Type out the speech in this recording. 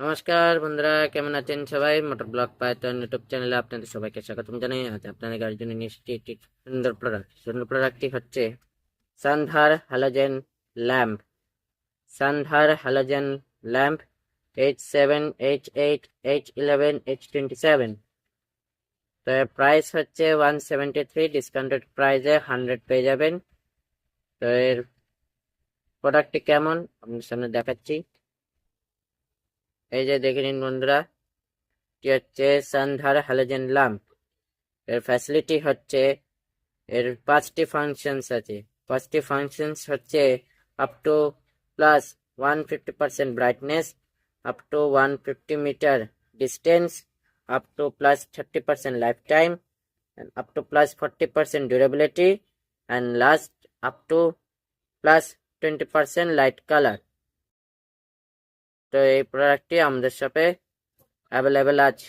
নমস্কার বন্ধুরা, কেমন আছেন সবাই? মোটর ব্লগ পাইথন ইউটিউব চ্যানেলে আপনাদের সবাইকে স্বাগতম জানাই। আজ আপনাদের গাড়ির জন্য নিয়ে একটি সুন্দর প্রোডাক্ট সুন্দর প্রোডাক্টটি হচ্ছে Sandhar halogen lamp Sandhar halogen lamp H seven H eight H eleven H twenty seven তো প্রাইস হচ্ছে ওয়ান সেভেন্টি থ্রি ডিসকাউন্টেড প্রাইসে হান্ড্রেড পেয়ে যাবেন। তো এর প্রোডাক্টটি কেমন? আপনার সামনে দেখাচ্ছি। এই যে দেখে নিন বন্ধুরা এটি হচ্ছে? সানধার হ্যালোজেন ল্যাম্প এর ফ্যাসিলিটি হচ্ছে, এর পাঁচটি ফাংশনস আছে। পাঁচটি ফাংশনস হচ্ছে up to plus one fifty percent brightness up to one fifty metre distance up to plus thirty percent life time up to plus forty percent durability and last up to plus twenty percent light colour তো এই প্রোডাক্টটি আমাদের শপে available আছে।